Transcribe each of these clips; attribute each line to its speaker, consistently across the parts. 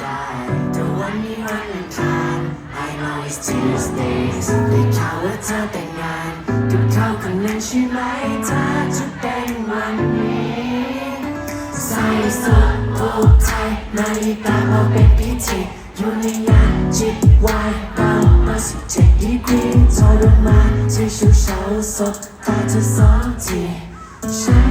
Speaker 1: แต่วันนี้วันอังคาร I know it's Tuesdays ได้ข่าวว่าเธอแต่งงานกับเขาคนนั้นใช่ไหมเธอจะเป็นวันนี้ใส่สุดผูกไทยนาฬิกาพอเป็นพิธีอยู่ในงานจิตวายเบามาสิบเจ็ดดีกรีทรมานที่ชูเช้าสดตาเธอสองทีฉัน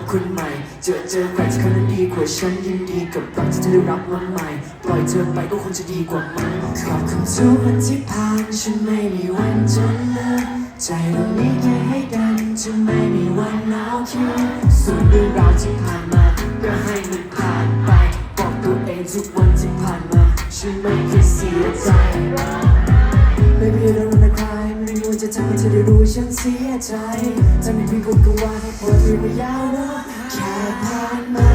Speaker 1: บคนใหม่ เจอเจอใครที่เขานั้นดีกว่าฉันยินดีกับรักที่เธอได้รับมาใหม่ ปล่อยเธอไปก็คงจะดีกว่ามันขอบคุณทุกวันที่ผ่านฉันไม่มีวันจะเลิกใจเรานี้แค่ให้กันจะไม่มีวันหนาวคิดส่วนเรื่องราวที่ผ่านมา ฉันเสียใจถ้าไม่มีคนก็ว่าให้ปล่อยไปยาวนะแค่ผ่านมา